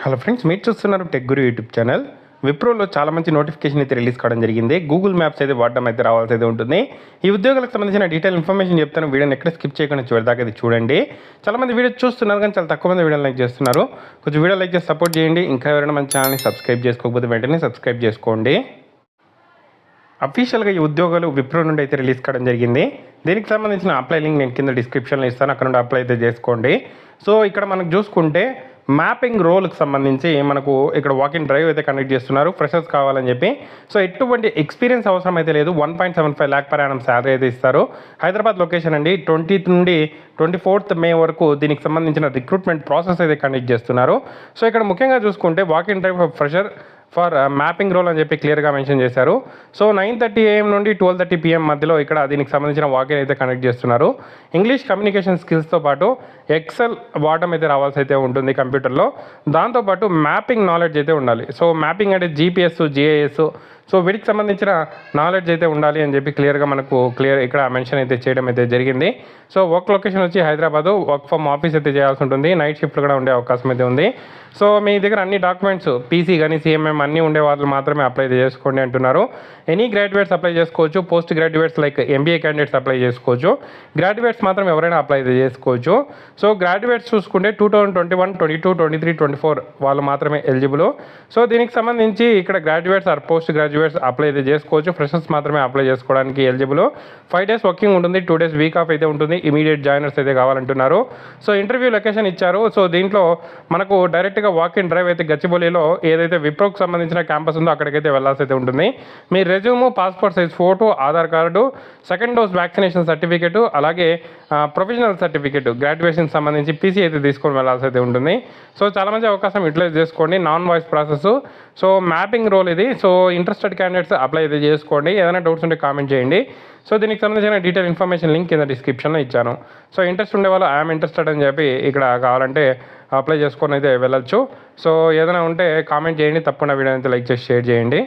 Hello friends మీరు చూస్తున్నారు tech గురు YouTube channel విప్రోలో చాలా మంచి నోటిఫికేషన్ అయితే రిలీజ్ కావడం జరిగింది. గూగుల్ మ్యాప్స్ అయితే వాడడం అయితే రావాల్సి అయితే ఉంటుంది. ఈ ఉద్యోగాలకు సంబంధించిన డీటెయిల్ ఇన్ఫర్మేషన్ చెప్తాను. వీడియోని ఎక్కడ స్కిప్ చేయకుండా చివరిదాకా ఇది చూడండి. చాలా మంది వీడియో చూస్తున్నారు కానీ చాలా తక్కువ మంది వీడియో లైక్ చేస్తున్నారు. కొంచెం వీడియో లైక్ చేసి సపోర్ట్ చేయండి. ఇంకా ఎవరైనా మన ఛానల్ని సబ్స్క్రైబ్ చేసుకోకపోతే వెంటనే సబ్స్క్రైబ్ చేసుకోండి. అఫీషియల్గా ఈ ఉద్యోగాలు విప్రో నుండి అయితే రిలీజ్ కావడం జరిగింది. దీనికి సంబంధించిన అప్లై లింక్ నేను కింద డిస్క్రిప్షన్లో ఇస్తాను. అక్కడ నుండి అప్లై అయితే చేసుకోండి. సో ఇక్కడ మనకు చూసుకుంటే మ్యాపింగ్ రోల్కి సంబంధించి మనకు ఇక్కడ వాక్ ఇన్ డ్రైవ్ అయితే కండక్ట్ చేస్తున్నారు. ఫ్రెషర్స్ కావాలని చెప్పి. సో ఎటువంటి ఎక్స్పీరియన్స్ అవసరం అయితే లేదు. One point seven five lakh per annum salary అయితే ఇస్తారు. హైదరాబాద్ లొకేషన్ అండి. ట్వంటీ నుండి ట్వంటీ ఫోర్త్ మే వరకు దీనికి సంబంధించిన రిక్రూట్మెంట్ ప్రాసెస్ అయితే కండక్ట్ చేస్తున్నారు. సో ఇక్కడ ముఖ్యంగా చూసుకుంటే walk in drive fresher for mapping role అని చెప్పి క్లియర్గా మెన్షన్ చేశారు. సో నైన్ థర్టీ ఏఎం నుండి ట్వెల్వ్ థర్టీ పిఎం మధ్యలో ఇక్కడ దీనికి సంబంధించిన వాకిన్ అయితే కనెక్ట్ చేస్తున్నారు. ఇంగ్లీష్ కమ్యూనికేషన్ స్కిల్స్తో పాటు ఎక్సెల్ వాడడం అయితే రావాల్సి అయితే ఉంటుంది కంప్యూటర్లో. దాంతోపాటు మ్యాపింగ్ నాలెడ్జ్ అయితే ఉండాలి. సో మ్యాపింగ్ అంటే జీపీఎస్ జిఐఎస్ సో వీటికి సంబంధించిన నాలెడ్జ్ అయితే ఉండాలి అని చెప్పి క్లియర్గా మనకు క్లియర్ ఇక్కడ మెన్షన్ అయితే చేయడం అయితే జరిగింది. సో వర్క్ లొకేషన్ వచ్చి హైదరాబాద్ వర్క్ ఫ్రమ్ ఆఫీస్ అయితే చేయాల్సి ఉంటుంది. నైట్ షిఫ్ట్ కూడా ఉండే అవకాశం అయితే ఉంది. సో మీ దగ్గర అన్ని డాక్యుమెంట్స్ పీసీ కానీ సిఎంఎం అన్నీ ఉండే వాళ్ళు మాత్రమే అప్లై చేసుకోండి అంటున్నారు. ఎనీ గ్రాడ్యుయేట్స్ అప్లై చేసుకోవచ్చు. Post graduates like MBA candidates apply చేసుకోవచ్చు. గ్రాడ్యుయేట్స్ మాత్రం ఎవరైనా అప్లై చేసుకోవచ్చు. సో గ్రాడ్యుయేట్స్ చూసుకుంటే two thousand twenty one twenty two twenty three twenty four వాళ్ళు మాత్రమే ఎలిజిబుల్ సో దీనికి సంబంధించి ఇక్కడ graduates or post graduates apply అయితే చేసుకోవచ్చు. ఫ్రెషర్స్ మాత్రమే అప్లై చేసుకోవడానికి ఎలిజిబుల్ ఫైవ్ డేస్ వర్కింగ్ ఉంటుంది టూ డేస్ వీక్ ఆఫ్ అయితే ఉంటుంది ఇమీడియట్ జాయినర్స్ అయితే కావాలంటున్నారు. సో ఇంటర్వ్యూ లొకేషన్ ఇచ్చారు. సో దీంట్లో మనకు డైరెక్ట్గా వాక్ ఇన్ డ్రైవ్ అయితే గచ్చిబౌలిలో ఏదైతే విప్రోకి సంబంధించిన క్యాంపస్ ఉందో అక్కడికైతే వెళ్ళాల్సి అయితే ఉంటుంది. మీ resume passport size photo Aadhaar card second dose vaccination certificate అలాగే ప్రొఫెషనల్ సర్టిఫికేట్ గ్రాడ్యుయేషన్ సంబంధించి పీసీ అయితే తీసుకొని వెళ్ళాల్సి అయితే ఉంటుంది. సో చాలా మంచి అవకాశం యూటిలైజ్ చేసుకోండి non voice process so mapping role ఇది. So interest interested candidates apply అయితే చేసుకోండి. ఏదైనా డౌట్స్ ఉంటే కామెంట్ చేయండి. సో దీనికి సంబంధించిన డీటెయిల్ ఇన్ఫర్మేషన్ లింక్ కింద డిస్క్రిప్షన్లో ఇచ్చాను. సో ఇంట్రెస్ట్ ఉండే వాళ్ళు ఐఎమ్ ఇంట్రెస్టెడ్ అని చెప్పి ఇక్కడ కావాలంటే అప్లై చేసుకొని అయితే వెళ్ళొచ్చు. సో ఏదైనా ఉంటే కామెంట్ చేయండి. తప్పకుండా వీడియో అయితే లైక్ చేసి షేర్ చేయండి.